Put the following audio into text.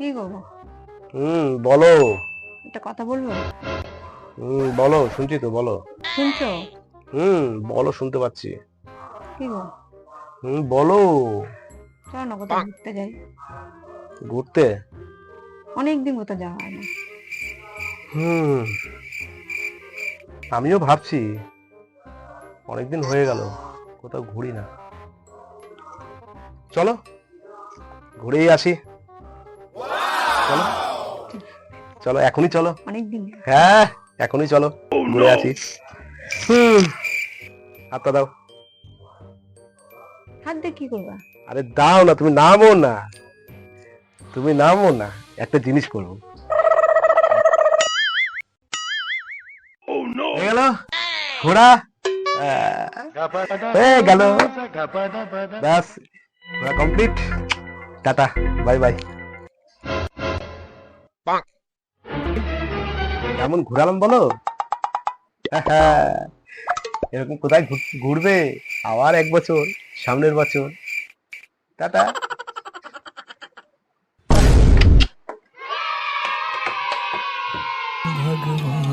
কি করব? হুম বলো। একটা কথা বলব? হুম বলো শুনছি তো বলো। শুনছো? হুম বলো শুনতে পাচ্ছি। কি গো? হুম বলো। চলো না কোথাও ঘুরতে যাই। ঘুরতে? অনেকদিন কোথাও যাওয়া হয় না। হুম আমিও ভাবছি অনেকদিন হয়ে গেল কোথাও ঘুরি না। চলো ঘুরেই আসি। চলো এখনই চলো। অনেকদিন। হ্যাঁ এখনই চলো ঘুরে আছি। হুম হাতটা দাও। হাত দিয়ে কি করবা? আরে দাও না তুমি নামো না। তুমি নামো না একটা জিনিস করব। গেল? ঘোড়া? গেল। ব্যাস ঘোড়া কমপ্লিট টাটা বাই বাই। এমন ঘুরালাম বলো? এরকম কোথায় ঘুরবে? আবার এক বছর সামনের বছর। টাটা। ভগবান।